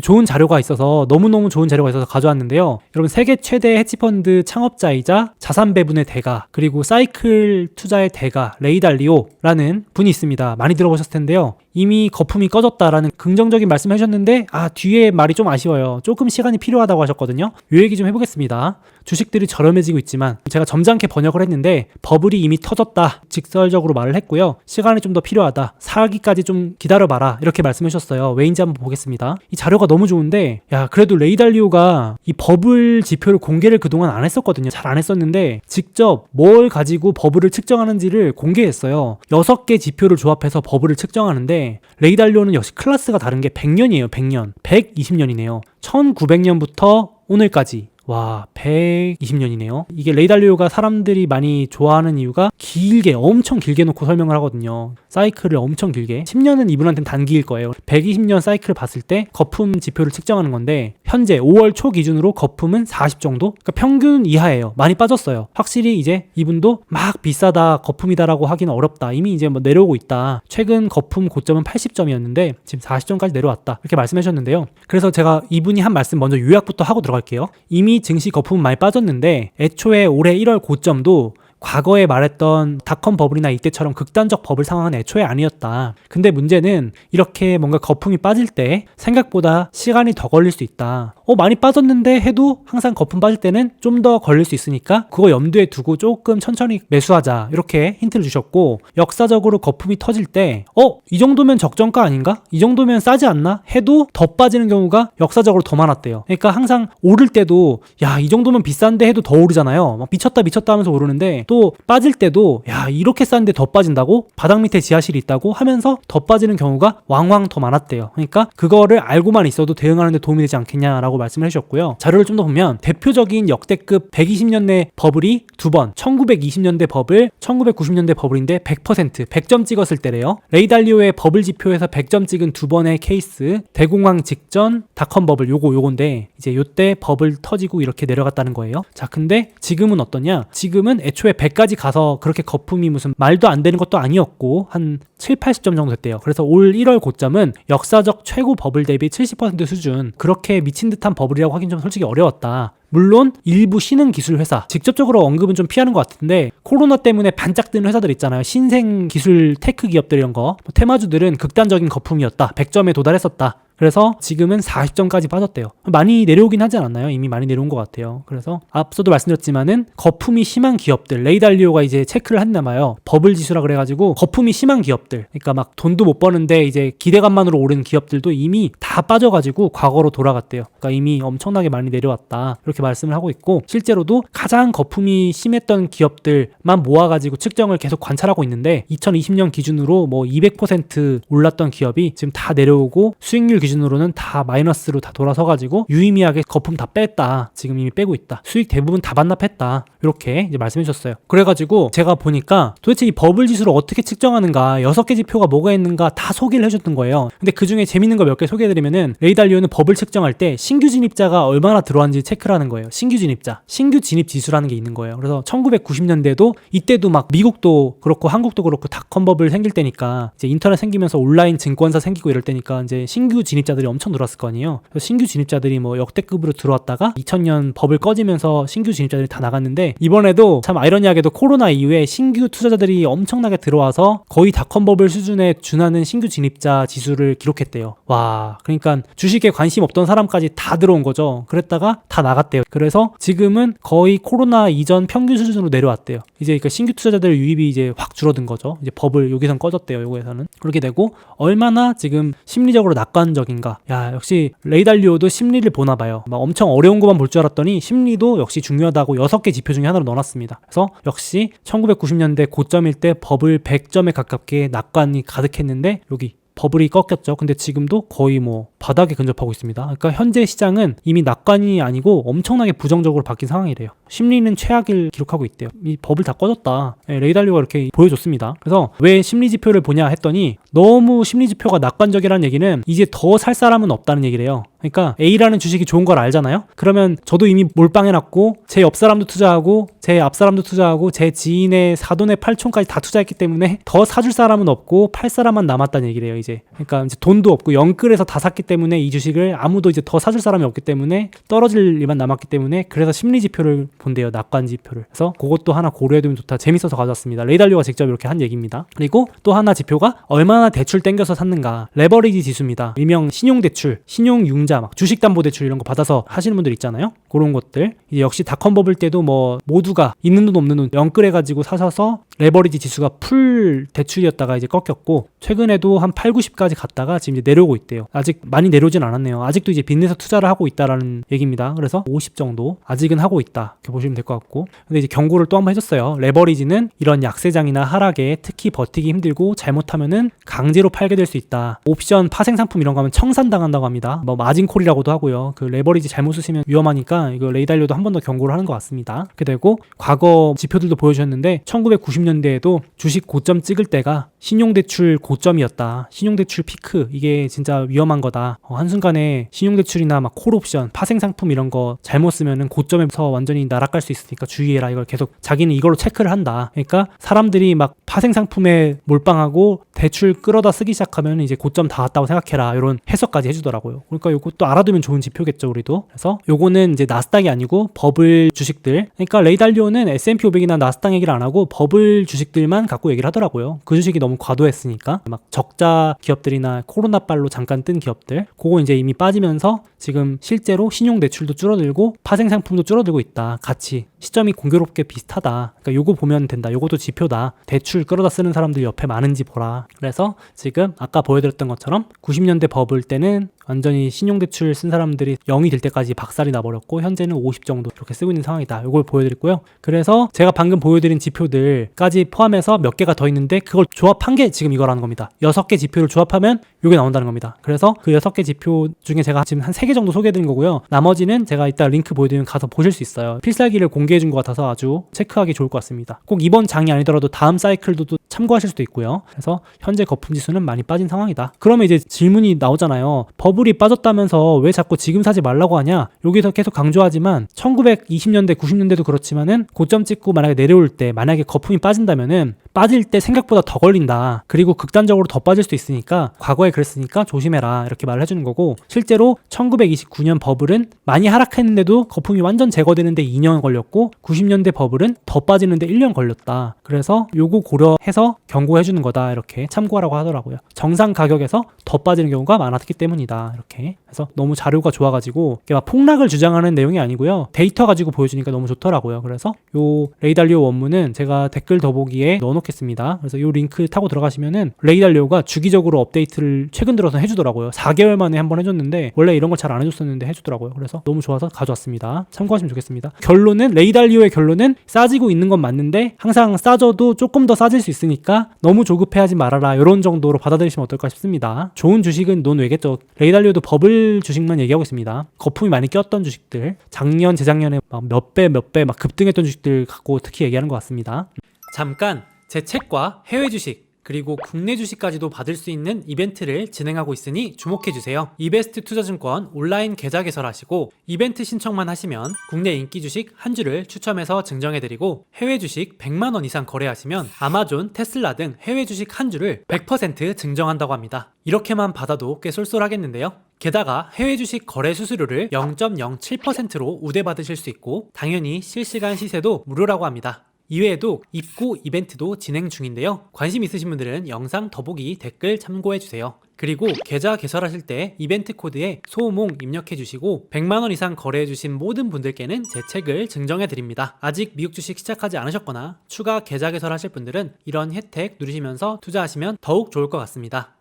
좋은 자료가 있어서 너무너무 좋은 자료가 있어서 가져왔는데요. 여러분 세계 최대 헤지펀드 창업자이자 자산 배분의 대가 그리고 사이클 투자의 대가 레이달리오라는 분이 있습니다. 많이 들어보셨을 텐데요. 이미 거품이 꺼졌다라는 긍정적인 말씀 해주셨는데 아 뒤에 말이 좀 아쉬워요. 조금 시간이 필요하다고 하셨거든요. 요 얘기 좀 해보겠습니다. 주식들이 저렴해지고 있지만 제가 점잖게 번역을 했는데 버블이 이미 터졌다 직설적으로 말을 했고요. 시간이 좀 더 필요하다. 사기까지 좀 기다려봐라 이렇게 말씀해 주셨어요. 왜인지 한번 보겠습니다. 이 자료가 너무 좋은데 야 그래도 레이달리오가 이 버블 지표를 공개를 그동안 안 했었거든요. 잘 안 했었는데 직접 뭘 가지고 버블을 측정하는지를 공개했어요. 6개 지표를 조합해서 버블을 측정하는데 레이달리오는 역시 클래스가 다른 게 100년이에요. 100년. 120년이네요. 1900년부터 오늘까지 와, 120년이네요. 이게 레이달리오가 사람들이 많이 좋아하는 이유가 길게, 엄청 길게 놓고 설명을 하거든요. 사이클을 엄청 길게. 10년은 이분한테는 단기일 거예요. 120년 사이클을 봤을 때 거품 지표를 측정하는 건데, 현재 5월 초 기준으로 거품은 40 정도? 그러니까 평균 이하예요. 많이 빠졌어요. 확실히 이제 이분도 막 비싸다, 거품이다라고 하기는 어렵다. 이미 이제 뭐 내려오고 있다. 최근 거품 고점은 80점이었는데, 지금 40점까지 내려왔다. 이렇게 말씀해 주셨는데요. 그래서 제가 이분이 한 말씀 먼저 요약부터 하고 들어갈게요. 이미 증시 거품은 많이 빠졌는데 애초에 올해 1월 고점도 과거에 말했던 닷컴 버블이나 이때처럼 극단적 버블 상황은 애초에 아니었다. 근데 문제는 이렇게 뭔가 거품이 빠질 때 생각보다 시간이 더 걸릴 수 있다. 어, 많이 빠졌는데 해도 항상 거품 빠질 때는 좀 더 걸릴 수 있으니까 그거 염두에 두고 조금 천천히 매수하자. 이렇게 힌트를 주셨고 역사적으로 거품이 터질 때 어, 이 정도면 적정가 아닌가? 이 정도면 싸지 않나? 해도 더 빠지는 경우가 역사적으로 더 많았대요. 그러니까 항상 오를 때도 야, 이 정도면 비싼데 해도 더 오르잖아요. 막 미쳤다 미쳤다 하면서 오르는데 또 빠질 때도 야 이렇게 싼데 더 빠진다고 바닥 밑에 지하실이 있다고 하면서 더 빠지는 경우가 왕왕 더 많았대요. 그러니까 그거를 알고만 있어도 대응하는데 도움이 되지 않겠냐라고 말씀을 해주셨고요. 자료를 좀 더 보면 대표적인 역대급 120년대 버블이 두 번, 1920년대 버블, 1990년대 버블인데 100% 100점 찍었을 때래요. 레이달리오의 버블 지표에서 100점 찍은 두 번의 케이스, 대공황 직전 닷컴 버블 요거 요건데 이제 요때 버블 터지고 이렇게 내려갔다는 거예요. 자, 근데 지금은 어떠냐? 지금은 애초에 100까지 가서 그렇게 거품이 무슨 말도 안 되는 것도 아니었고 한 7, 80점 정도 됐대요. 그래서 올 1월 고점은 역사적 최고 버블 대비 70% 수준. 그렇게 미친 듯한 버블이라고 하긴 좀 솔직히 어려웠다. 물론 일부 신흥 기술 회사 직접적으로 언급은 좀 피하는 것 같은데 코로나 때문에 반짝 뜨는 회사들 있잖아요. 신생 기술 테크 기업들 이런 거. 뭐 테마주들은 극단적인 거품이었다. 100점에 도달했었다 그래서 지금은 40점까지 빠졌대요. 많이 내려오긴 하지 않았나요? 이미 많이 내려온 것 같아요. 그래서 앞서도 말씀드렸지만은 거품이 심한 기업들, 레이달리오가 이제 체크를 했나 봐요. 버블 지수라 그래가지고 거품이 심한 기업들, 그러니까 막 돈도 못 버는데 이제 기대감만으로 오른 기업들도 이미 다 빠져가지고 과거로 돌아갔대요. 그러니까 이미 엄청나게 많이 내려왔다. 이렇게 말씀을 하고 있고 실제로도 가장 거품이 심했던 기업들만 모아가지고 측정을 계속 관찰하고 있는데 2020년 기준으로 뭐 200% 올랐던 기업이 지금 다 내려오고 수익률 기준 으로는 다 마이너스로 다 돌아서 가지고 유의미하게 거품 다 뺐다. 지금 이미 빼고 있다. 수익 대부분 다 반납했다. 이렇게 이제 말씀해 주셨어요. 그래가지고 제가 보니까 도대체 이 버블 지수를 어떻게 측정하는가, 여섯 개 지표가 뭐가 있는가 다 소개를 해줬던 거예요. 근데 그 중에 재밌는 거 몇 개 소개해드리면은 레이달리오는 버블 측정할 때 신규 진입자가 얼마나 들어왔는지 체크를 하는 거예요. 신규 진입자, 신규 진입 지수라는 게 있는 거예요. 그래서 1990년대도 이때도 막 미국도 그렇고 한국도 그렇고 닷컴 버블 생길 때니까 이제 인터넷 생기면서 온라인 증권사 생기고 이럴 때니까 이제 신규 진입 자들이 엄청 늘었을 거 아니에요. 신규 진입자들이 뭐 역대급으로 들어왔다가 2000년 버블 꺼지면서 신규 진입자들이 다 나갔는데 이번에도 참 아이러니하게도 코로나 이후에 신규 투자자들이 엄청나게 들어와서 거의 닷컴 버블 수준에 준하는 신규 진입자 지수를 기록했대요. 와, 그러니까 주식에 관심 없던 사람까지 다 들어온 거죠. 그랬다가 다 나갔대요. 그래서 지금은 거의 코로나 이전 평균 수준으로 내려왔대요. 이제 그러니까 신규 투자자들 유입이 이제 확 줄어든 거죠. 이제 버블 여기선 꺼졌대요. 요거에서는 그렇게 되고 얼마나 지금 심리적으로 낙관적 인가. 야, 역시 레이달리오도 심리를 보나 봐요. 막 엄청 어려운 것만 볼 줄 알았더니 심리도 역시 중요하다고 여섯 개 지표 중에 하나로 넣어놨습니다. 그래서 역시 1990년대 고점일 때 버블 100점에 가깝게 낙관이 가득했는데 여기 버블이 꺾였죠. 근데 지금도 거의 뭐 바닥에 근접하고 있습니다. 그러니까 현재 시장은 이미 낙관이 아니고 엄청나게 부정적으로 바뀐 상황이래요. 심리는 최악을 기록하고 있대요. 이 버블 다 꺼졌다. 예, 레이달리오가 이렇게 보여줬습니다. 그래서 왜 심리 지표를 보냐 했더니 너무 심리 지표가 낙관적이라는 얘기는 이제 더 살 사람은 없다는 얘기래요. 그러니까 A라는 주식이 좋은 걸 알잖아요. 그러면 저도 이미 몰빵해놨고 제 옆 사람도 투자하고 제 앞 사람도 투자하고 제 지인의 사돈의 팔촌까지 다 투자했기 때문에 더 사줄 사람은 없고 팔 사람만 남았다는 얘기래요. 이제 그러니까 이제 돈도 없고 영끌에서 다 샀기 때문에 이 주식을 아무도 이제 더 사줄 사람이 없기 때문에 떨어질 일만 남았기 때문에 그래서 심리 지표를 본대요. 낙관 지표를. 그래서 그것도 하나 고려해두면 좋다. 재밌어서 가져왔습니다. 레이달리오가 직접 이렇게 한 얘기입니다. 그리고 또 하나 지표가 얼마나 대출 땡겨서 샀는가. 레버리지 지수입니다. 일명 신용대출, 신용융자, 막 주식담보대출 이런 거 받아서 하시는 분들 있잖아요. 그런 것들. 역시 닷컴 버블 때도 뭐 모두가 있는 돈 없는 돈 영끌해가지고 사셔서 레버리지 지수가 풀 대출이었다가 이제 꺾였고 최근에도 한 8, 90까지 갔다가 지금 이제 내려오고 있대요. 아직 많이 내려오진 않았네요. 아직도 이제 빚내서 투자를 하고 있다라는 얘기입니다. 그래서 50 정도 아직은 하고 있다. 이렇게 보시면 될 것 같고. 근데 이제 경고를 또 한번 해줬어요. 레버리지는 이런 약세장이나 하락에 특히 버티기 힘들고 잘못하면은 강제로 팔게 될 수 있다. 옵션 파생 상품 이런 거 하면 청산당한다고 합니다. 뭐 마진콜이라고도 하고요. 그 레버리지 잘못 쓰시면 위험하니까 이거 레이달료도 한 번 더 경고를 하는 것 같습니다. 되고 과거 지표들도 보여주셨는데 1990년대에도 주식 고점 찍을 때가 신용대출 고점이었다. 신용대출 피크 이게 진짜 위험한 거다. 어, 한순간에 신용대출이나 막 콜옵션, 파생상품 이런 거 잘못 쓰면은 고점에서 완전히 날아갈 수 있으니까 주의해라. 이걸 계속 자기는 이걸로 체크를 한다. 그러니까 사람들이 막 파생상품에 몰빵하고 대출 끌어다 쓰기 시작하면 이제 고점 다 왔다고 생각해라. 이런 해석까지 해주더라고요. 그러니까 이것도 알아두면 좋은 지표겠죠, 우리도. 그래서 요거는 이제 나스닥이 아니고 버블 주식들. 그러니까 레이달리오는 S&P 500이나 나스닥 얘기를 안 하고 버블 주식들만 갖고 얘기를 하더라고요. 그 주식이 너무 과도했으니까 막 적자 기업들이나 코로나 빨로 잠깐 뜬 기업들, 그거 이제 이미 빠지면서 지금 실제로 신용 대출도 줄어들고 파생 상품도 줄어들고 있다. 같이 시점이 공교롭게 비슷하다. 그러니까 요거 보면 된다. 요것도 지표다. 대출 끌어다 쓰는 사람들 옆에 많은지 보라. 그래서 지금 아까 보여드렸던 것처럼 90년대 버블 때는 완전히 신용대출 쓴 사람들이 0이 될 때까지 박살이 나버렸고 현재는 50 정도 이렇게 쓰고 있는 상황이다. 이걸 보여드렸고요. 그래서 제가 방금 보여드린 지표들까지 포함해서 몇 개가 더 있는데 그걸 조합한 게 지금 이거라는 겁니다. 6개 지표를 조합하면 이게 나온다는 겁니다. 그래서 그 6개 지표 중에 제가 지금 한 3개 정도 소개해드린 거고요. 나머지는 제가 이따 링크 보여드리면 가서 보실 수 있어요. 필살기를 공개해준 것 같아서 아주 체크하기 좋을 것 같습니다. 꼭 이번 장이 아니더라도 다음 사이클도 또 참고하실 수도 있고요. 그래서 현재 거품 지수는 많이 빠진 상황이다. 그러면 이제 질문이 나오잖아요. 버블이 빠졌다면서 왜 자꾸 지금 사지 말라고 하냐? 여기서 계속 강조하지만 1920년대, 90년대도 그렇지만은 고점 찍고 만약에 내려올 때 만약에 거품이 빠진다면은 빠질 때 생각보다 더 걸린다. 그리고 극단적으로 더 빠질 수도 있으니까 과거에 그랬으니까 조심해라. 이렇게 말을 해주는 거고 실제로 1929년 버블은 많이 하락했는데도 거품이 완전 제거되는데 2년 걸렸고 90년대 버블은 더 빠지는데 1년 걸렸다. 그래서 요거 고려해서 경고해 주는 거다. 이렇게 참고하라고 하더라고요. 정상 가격에서 더 빠지는 경우가 많았기 때문이다. 이렇게. 그래서 너무 자료가 좋아가지고 이게 막 폭락을 주장하는 내용이 아니고요. 데이터 가지고 보여주니까 너무 좋더라고요. 그래서 요 레이달리오 원문은 제가 댓글 더보기에 넣어놓 겠습니다. 그래서 요 링크 타고 들어가시면은 레이달리오가 주기적으로 업데이트를 최근 들어서 해주더라고요. 4개월 만에 한 번 해줬는데 원래 이런 걸 잘 안 해줬었는데 해주더라고요. 그래서 너무 좋아서 가져왔습니다. 참고하시면 좋겠습니다. 결론은 레이달리오의 결론은 싸지고 있는 건 맞는데 항상 싸져도 조금 더 싸질 수 있으니까 너무 조급해하지 말아라. 이런 정도로 받아들이시면 어떨까 싶습니다. 좋은 주식은 논 외겠죠. 레이달리오도 버블 주식만 얘기하고 있습니다. 거품이 많이 꼈던 주식들, 작년, 재작년에 막몇 배, 몇 배 막 급등했던 주식들 갖고 특히 얘기하는 것 같습니다. 잠깐 제 책과 해외 주식 그리고 국내 주식까지도 받을 수 있는 이벤트를 진행하고 있으니 주목해 주세요. 이베스트 투자증권 온라인 계좌 개설하시고 이벤트 신청만 하시면 국내 인기 주식 한 주를 추첨해서 증정해 드리고 해외 주식 100만 원 이상 거래하시면 아마존, 테슬라 등 해외 주식 한 주를 100% 증정한다고 합니다. 이렇게만 받아도 꽤 쏠쏠하겠는데요. 게다가 해외 주식 거래 수수료를 0.07%로 우대받으실 수 있고 당연히 실시간 시세도 무료라고 합니다. 이외에도 입고 이벤트도 진행 중인데요. 관심 있으신 분들은 영상 더보기 댓글 참고해 주세요. 그리고 계좌 개설하실 때 이벤트 코드에 소몽 입력해 주시고 100만 원 이상 거래해 주신 모든 분들께는 제 책을 증정해 드립니다. 아직 미국 주식 시작하지 않으셨거나 추가 계좌 개설하실 분들은 이런 혜택 누리시면서 투자하시면 더욱 좋을 것 같습니다.